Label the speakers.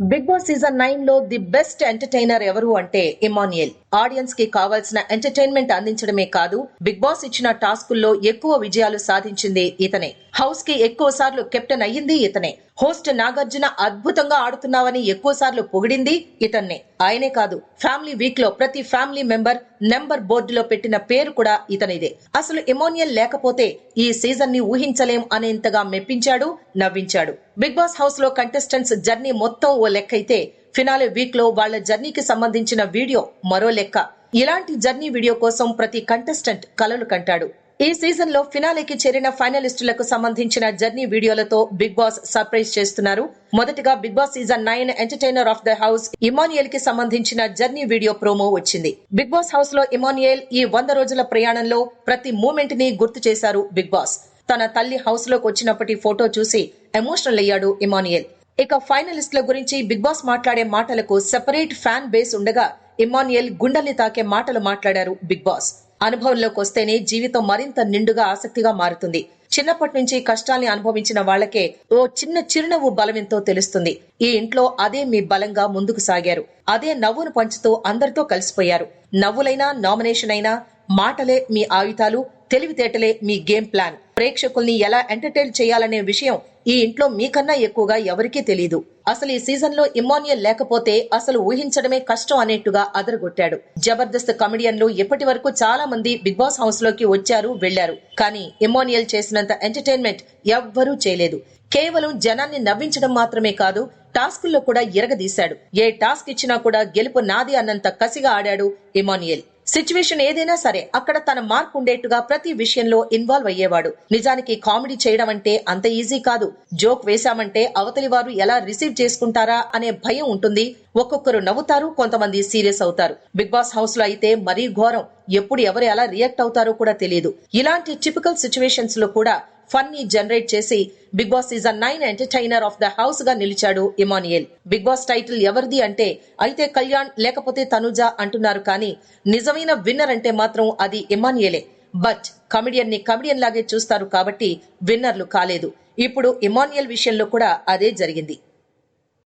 Speaker 1: Big Boss season నైన్లో the best entertainer ఎవరు అంటే ఇమానియల్ ఆడియన్స్కి కావాల్సిన ఎంటర్టైన్మెంట్ అందించడమే కాదు బిగ్ బాస్ ఇచ్చిన టాస్కుల్లో ఎక్కువ విజయాలు సాధించింది ఇతనే. హౌస్కి ఎక్కువ సార్లు కెప్టెన్ అయ్యింది ఇతనే. హోస్ట్ నాగార్జున అద్భుతంగా ఆడుతున్నావని ఎక్కువ సార్లు పొగిడింది ఇతన్నే. ఆయనే కాదు ఫ్యామిలీ వీక్లో ప్రతి ఫ్యామిలీ మెంబర్ నెంబర్ బోర్డులో పెట్టిన పేరు కూడా ఇతనిదే. అసలు ఎమోనియల్ లేకపోతే ఈ సీజన్ని ఊహించలేం అనేంతగా మెప్పించాడు నవ్వించాడు. బిగ్ బాస్ హౌస్లో కంటెస్టెంట్స్ జర్నీ మొత్తం ఓ లెక్కైతే ఫినాలే వీక్లో వాళ్ళ జర్నీకి సంబంధించిన వీడియో మరో లెక్క. ఇలాంటి జర్నీ వీడియో కోసం ప్రతి కంటెస్టెంట్ కలలు కంటాడు. ఈ సీజన్లో ఫినాలేకి చేరిన ఫైనలిస్టులకు సంబంధించిన జర్నీ వీడియోలతో బిగ్ బాస్ సర్ప్రైజ్ చేస్తున్నారు. మొదటిగా Bigg Boss season nine entertainer of the house ఇమానియల్కి సంబంధించిన జర్నీ వీడియో ప్రోమో వచ్చింది. బిగ్ బాస్ హౌస్లో ఇమానియల్ ఈ వంద రోజుల ప్రయాణంలో ప్రతి మూమెంట్ని గుర్తు చేశారు బిగ్ బాస్. తన తల్లి హౌస్లోకి వచ్చినప్పటి ఫోటో చూసి ఎమోషనల్ అయ్యాడు ఇమానియల్ ఇక ఫైనలిస్టుల గురించి బిగ్ బాస్ మాట్లాడే మాటలకు సెపరేట్ ఫ్యాన్ బేస్ ఉండగా ఇమానియల్ గుండెల్ని తాకే మాటలు మాట్లాడారు బిగ్ బాస్. అనుభవంలోకి వస్తేనే జీవితం మరింత నిండుగా ఆసక్తిగా మారుతుంది. చిన్నప్పటి నుంచి కష్టాల్ని అనుభవించిన వాళ్ళకే ఓ చిన్న చిరునవ్వు బలమెంతో తెలుస్తుంది. ఈ ఇంట్లో అదే మీ బలంగా ముందుకు సాగారు. అదే నవ్వును పంచుతూ అందరితో కలిసిపోయారు. నవ్వులైనా నామినేషన్ అయినా మాటలే మీ ఆయుధాలు తెలివితేటలే మీ గేమ్ ప్లాన్. ప్రేక్షకుల్ని ఎలా ఎంటర్టైన్ చేయాలనే విషయం ఈ ఇంట్లో మీకన్నా ఎక్కువగా ఎవరికీ తెలియదు అసలు ఈ సీజన్లో ఇమానియల్ లేకపోతే అసలు ఊహించడమే కష్టం అనేట్టుగా అదరగొట్టాడు. జబర్దస్త్ కమెడియన్లు ఇప్పటి వరకు చాలా మంది బిగ్ బాస్ హౌస్లోకి వచ్చారు వెళ్ళారు కానీ ఇమ్మోనియల్ చేసినంత ఎంటర్టైన్మెంట్ ఎవ్వరూ చేయలేదు. కేవలం జనాన్ని నవ్వించడం మాత్రమే కాదు టాస్కుల్లో కూడా ఎరగదీశాడు ఏ టాస్క్ ఇచ్చినా కూడా గెలుపు నాది అన్నంత కసిగా ఆడాడు ఇమానియల్ సిచ్యువేషన్ ఏదైనా సరే అక్కడ తన మార్క్ ఉండేట్టుగా ప్రతి విషయంలో ఇన్వాల్వ్ అయ్యేవాడు. నిజానికి కామెడీ చేయడం అంటే అంత ఈజీ కాదు. జోక్ వేశామంటే అవతలి వారు ఎలా రిసీవ్ చేసుకుంటారా అనే భయం ఉంటుంది. ఒక్కొక్కరు నవ్వుతారు కొంతమంది సీరియస్ అవుతారు. బిగ్ బాస్ హౌస్లో అయితే మరీ ఘోరం. ఎప్పుడు ఎవరు ఎలా రియాక్ట్ అవుతారో కూడా తెలియదు. ఇలాంటి టిపికల్ సిచ్యువేషన్స్లో కూడా ఫన్ని జనరేట్ చేసి Bigg Boss season nine entertainer of the హౌస్గా నిలిచాడు ఇమానియల్. బిగ్ బాస్ టైటిల్ ఎవరిది అంటే అయితే కళ్యాణ్ లేకపోతే తనుజ అంటున్నారు కానీ నిజమైన విన్నర్ అంటే మాత్రం అది ఇమానియలే. బట్ కమిడియన్ని కమెడియన్ లాగే చూస్తారు కాబట్టి విన్నర్లు కాలేదు. ఇప్పుడు ఇమానియల్ విషయంలో కూడా అదే జరిగింది.